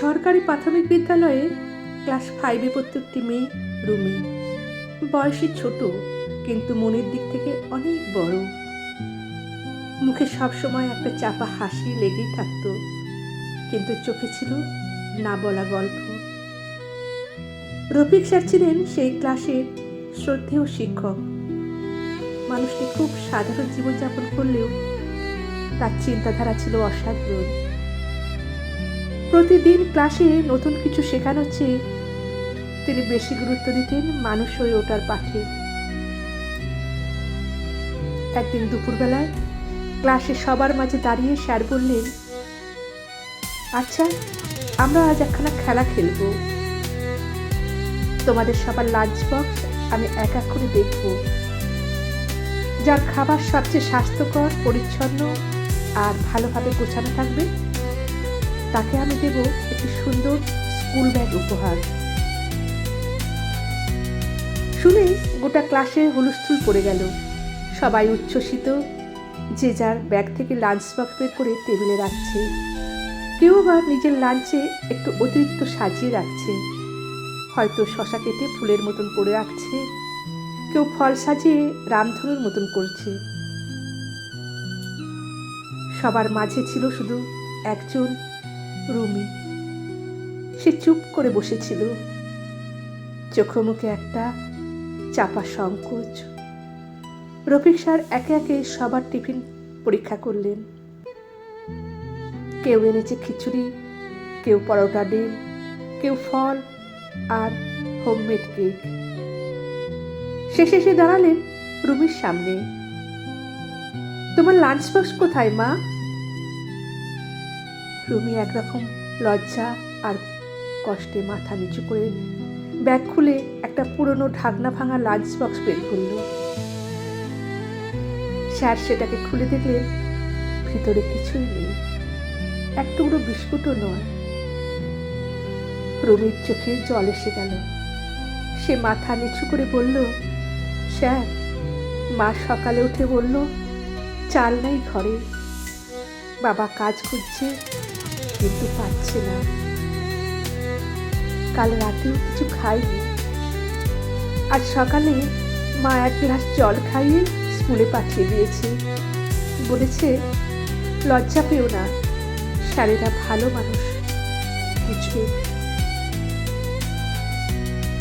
সরকারি প্রাথমিক বিদ্যালয়ে ক্লাস ফাইভে পড়তো একটি মেয়ে রুমি। বয়সে ছোট, কিন্তু মনের দিক থেকে অনেক বড়। মুখে সবসময় একটা চাপা হাসি লেগেই থাকতো, কিন্তু চোখে ছিল না বলা গল্প। রফিক স্যার ছিলেন সেই ক্লাসের শ্রদ্ধেয় শিক্ষক। মানুষটি খুব সাধারণ জীবনযাপন করলেও তার চিন্তাধারা ছিল অসাধারণ। প্রতিদিন ক্লাসে নতুন কিছু শেখানোর চেয়ে তিনি বেশি গুরুত্ব দিতেন মানুষ হয়ে ওঠার পাঠে একদিন দুপুরবেলায় ক্লাসে সবার মাঝে দাঁড়িয়ে স্যার বললেন আচ্ছা আমরা আজ একখানা খেলা খেলব। তোমাদের সবার লাঞ্চ বক্স আমি এক এক করে দেখব। যার খাবার সবচেয়ে স্বাস্থ্যকর, পরিচ্ছন্ন আর ভালোভাবে গোছানো থাকবে তাকে আমি দেব একটি সুন্দর স্কুল ব্যাগ উপহার। শুনে গোটা ক্লাসে হুলস্থুল পড়ে গেল। সবাই উচ্ছ্বসিত, যে যার ব্যাগ থেকে লাঞ্চ বক্স বের করে টেবিলে রাখছে। কেউ আবার নিজের লাঞ্চে একটু অতিরিক্ত সাজিয়ে রাখছে। হয়তো শশা কেটে ফুলের মতন করে রাখছে। কেউ ফল সাজিয়ে রামধনুর মতন করছে। সবার মাঝে ছিল শুধু একজন রুমি। সে চুপ করে বসেছিল। চোখে মুখে একটা চাপা সংকোচ। রফিক স্যার একে একে সবার টিফিন পরীক্ষা করলেন। কেউ এনেছে খিচুড়ি, কেউ পরোটা ডিম, কেউ ফল আর হোমমেড কেক। শেষে এসে দাঁড়ালেন রুমির সামনে। তোমার লাঞ্চ বক্স কোথায় মা? রুমি একরকম লজ্জা আর কষ্টে মাথা নিচু করে ব্যাগ খুলে একটা পুরনো ঢাকনা ভাঙা লাঞ্চ বক্স বের করল। স্যার সেটাকে খুলে দেখলেন ভিতরে কিছুই নেই। এক টুকরো বিস্কুটও নয়। রুমির চোখে জল এসে গেল। সে মাথা নিচু করে বলল, স্যার, মা সকালে উঠে বলল, চাল নাই ঘরে। বাবা কাজ করছে কিন্তু পাচ্ছে না। কাল রাতেও কিছু খাইনি। আর সকালে মা এক গ্লাস জল খাইয়ে স্কুলে পাঠিয়ে দিয়েছে। বলেছে, লজ্জা পেও না স্যারেরা ভালো মানুষ, বুঝবে?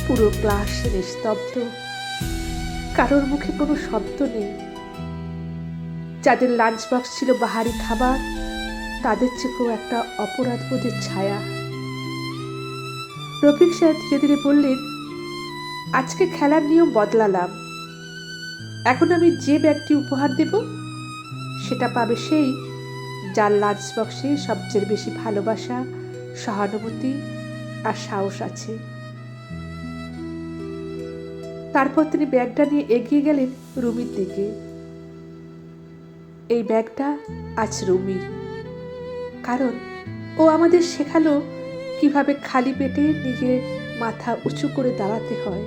পুরো ক্লাস নিস্তব্ধ। কারোর মুখে কোনো শব্দ নেই। যাদের লাঞ্চ বক্স ছিল বাহারি খাবার তাদের চোখেও একটা অপরাধ বোধের ছায়া। রফিক স্যার ধীরে ধীরে বললেন, আজকে খেলার নিয়ম বদলালাম। এখন আমি যে ব্যাগটি উপহার দেব, সেটা পাবে সেই যার লাঞ্চ বক্সে সবচেয়ে বেশি ভালোবাসা, সহানুভূতি আর সাহস আছে। তারপর তিনি ব্যাগটা নিয়ে এগিয়ে গেলেন রুমির দিকে। এই ব্যাগটা আজ রুমির। কারণ ও আমাদের শেখালো কীভাবে খালি পেটে নিজের মাথা উঁচু করে দাঁড়াতে হয়।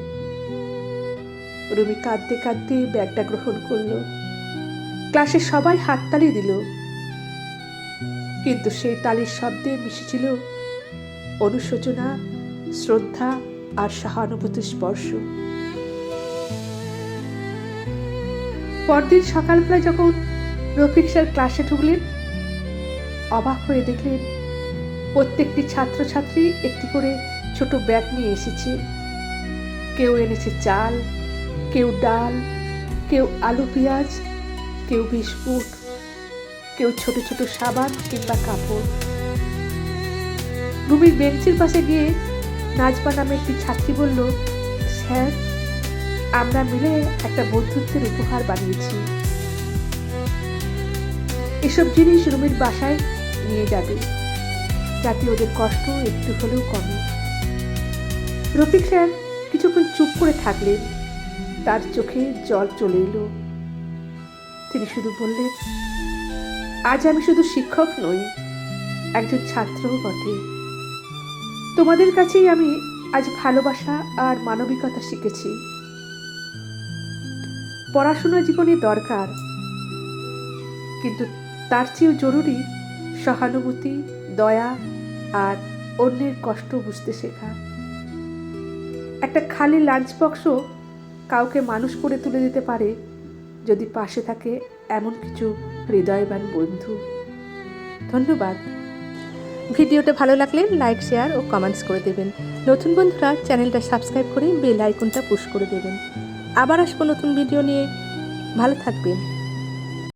রুমি কাঁদতে কাঁদতে ব্যাগটা গ্রহণ করল। ক্লাসে সবাই হাততালি দিল। কিন্তু সেই তালির শব্দে মিশেছিল অনুশোচনা, শ্রদ্ধা আর সহানুভূতির স্পর্শ। পরদিন সকালবেলা যখন রফিক স্যার ক্লাসে ঢুকলেন অবাক হয়ে দেখলেন প্রত্যেকটি ছাত্রছাত্রী একটি করে ছোট ব্যাগ নিয়ে এসেছে। কেউ এনেছে চাল, কেউ ডাল, কেউ আলু পেঁয়াজ, কেউ বিস্কুট, কেউ ছোট ছোট সাবান কিংবা কাপড়। রুমির বেঞ্চের পাশে গিয়ে নাজবা নামে একটি ছাত্রী বলল, স্যার, আমরা মিলে একটা বন্ধুত্বের উপহার বানিয়েছি। এসব জিনিস রুমির বাসায় নিয়ে যাবে। যাতে ওদের কষ্ট একটু হলেও কমে। রফিক স্যার কিছুক্ষণ চুপ করে থাকলেন। তার চোখে জল চলে এলো। তিনি শুধু বললেন, আজ আমি শুধু শিক্ষক নই, একজন ছাত্রও বটে। তোমাদের কাছেই আমি আজ ভালোবাসা আর মানবিকতা শিখেছি। পড়াশোনা জীবনে দরকার, কিন্তু তার চেয়েও জরুরি সহানুভূতি, দয়া আর অন্যের কষ্ট বুঝতে শেখা। একটা খালি লাঞ্চ বক্সও কাউকে মানুষ করে তুলে দিতে পারে যদি পাশে থাকে এমন কিছু হৃদয়বান বন্ধু। ধন্যবাদ। ভিডিওটা ভালো লাগলে লাইক শেয়ার ও কমেন্টস করে দেবেন। নতুন বন্ধুরা চ্যানেলটা সাবস্ক্রাইব করে বেল আইকনটা পুশ করে দেবেন। আবার আসব নতুন ভিডিও নিয়ে। ভালো থাকবেন।